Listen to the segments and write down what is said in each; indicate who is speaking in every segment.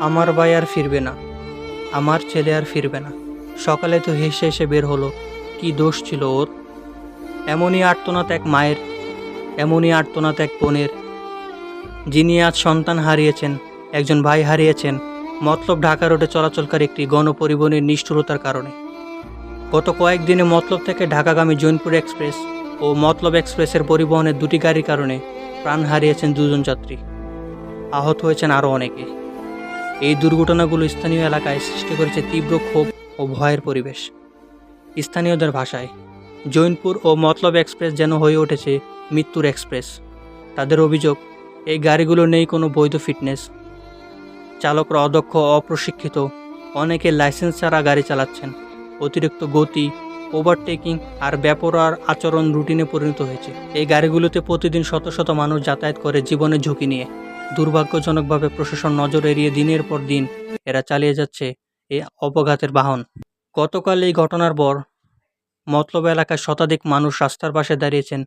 Speaker 1: আমার ভাই আর ফিরবে না। আমার ছেলে আর ফিরবে না। সকালে তো হেসে হেসে বের হলো। কি দোষ ছিল ওর? এমনই আর্তনাথ এক মায়ের, এমনই আর্তনাথ এক বোনের। যিনি আজ সন্তান হারিয়েছেন, একজন ভাই হারিয়েছেন, মতলব ঢাকা রোডে চলাচলকারী একটি গণপরিবহনের নিষ্ঠুরতার কারণে। গত কয়েকদিনে মতলব থেকে ঢাকাগামী জৈনপুর এক্সপ্রেস ও মতলব এক্সপ্রেসের পরিবহনের দুটি গাড়ির কারণে প্রাণ হারিয়েছেন দুজন যাত্রী। আহত হয়েছেন আরও অনেকে। এই দুর্ঘটনাগুলো স্থানীয় এলাকায় সৃষ্টি করেছে তীব্র ক্ষোভ ও ভয়ের পরিবেশ। স্থানীয়দের ভাষায়, জৈনপুর ও মতলব এক্সপ্রেস যেন হয়ে উঠেছে মৃত্যুর এক্সপ্রেস। তাদের অভিযোগ, এই গাড়িগুলো নেই কোনো বৈধ ফিটনেস। চালকরা অদক্ষ, অপ্রশিক্ষিত, অনেকে লাইসেন্স ছাড়া গাড়ি চালাচ্ছেন। অতিরিক্ত গতি ওভারটেকিং আর ব্যাপরার আচরণ রুটিনে পরিণত হয়েছে। এই গাড়িগুলোতে প্রতিদিন শত শত মানুষ যাতায়াত করে জীবনের ঝুঁকি নিয়ে। দুর্ভাগ্যজনকভাবে প্রশাসন নজর এড়িয়ে দিনের পর দিন এরা চালিয়ে যাচ্ছে এই অপঘাতের বাহন। গতকাল এই ঘটনার পর মতলব এলাকায় শতাধিক মানুষ রাস্তার পাশে দাঁড়িয়েছেন।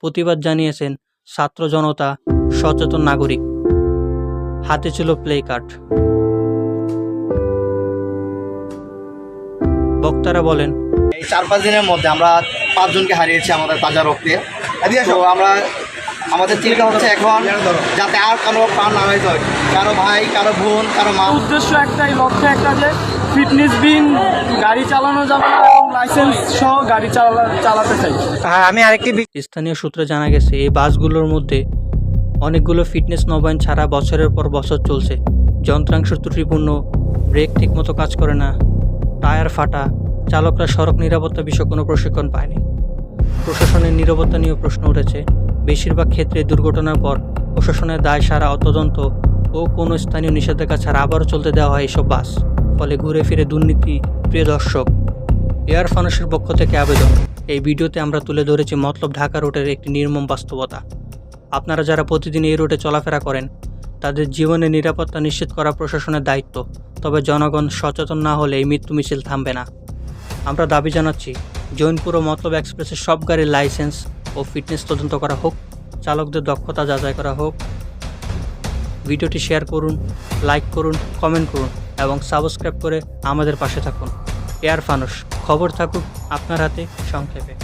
Speaker 1: প্রতিবাদ জানিয়েছেন ছাত্র জনতা, সচেতন নাগরিক। হাতে ছিল প্লে কার্ড। বক্তারা বলেন।
Speaker 2: এই চার পাঁচ দিনের মধ্যে আমরা পাঁচজনকে হারিয়েছি আমাদের তাজা রক্তে। আমরা আমাদের চিন্তা হচ্ছে এখন যাতে আর কারও প্রাণ না হয়ে। যায় কারও ভাই কারও বোন কারও মা।
Speaker 3: উদ্দেশ্য একটাই লক্ষ্য একটা যে ফিটনেস বিন গাড়ি চালানো যাবে না এবং লাইসেন্স সহ গাড়ি চালা চালাতে চাই।
Speaker 1: আমি আরেকটি স্থানীয় সূত্রে জানা গেছে এই বাসগুলোর মধ্যে অনেকগুলো ফিটনেস নবায়ন ছাড়া বছরের পর বছর চলছে। যন্ত্রাংশ ত্রুটিপূর্ণ ব্রেক ঠিকমতো কাজ করে না। টায়ার ফাটা, চালকরা সড়ক নিরাপত্তা বিষয়ে কোনো প্রশিক্ষণ পায়নি। প্রশাসনের নিরাপত্তা নিয়েও প্রশ্ন উঠেছে, বেশিরভাগ ক্ষেত্রে দুর্ঘটনার পর প্রশাসনের দায় সারা অতদন্ত ও কোনো স্থানীয় নিষেধাজ্ঞা ছাড়া আবারও চলতে দেওয়া হয় এসব বাস, ফলে ঘুরে ফিরে দুর্নীতি, প্রিয় দর্শক। এয়ার ফানুসের পক্ষ থেকে আবেদন, এই ভিডিওতে আমরা তুলে ধরেছি মতলব ঢাকা রোডের একটি নির্মম বাস্তবতা। আপনারা যারা প্রতিদিন এই রোডে চলাফেরা করেন তাদের জীবনের নিরাপত্তা নিশ্চিত করা প্রশাসনের দায়িত্ব। তবে জনগণ সচেতন না হলে এই মৃত্যু মিছিল থামবে না। আমরা দাবি জানাচ্ছি, জৈনপুর ও মতলব এক্সপ্রেসের সব গাড়ির লাইসেন্স ও ফিটনেস তদন্ত করা হোক, চালকদের দক্ষতা যাচাই করা হোক। ভিডিওটি শেয়ার করুন, লাইক করুন, কমেন্ট করুন এবং সাবস্ক্রাইব করে আমাদের পাশে থাকুন। এয়ার ফানুস খবর থাকুক আপনার হাতে সংক্ষেপে।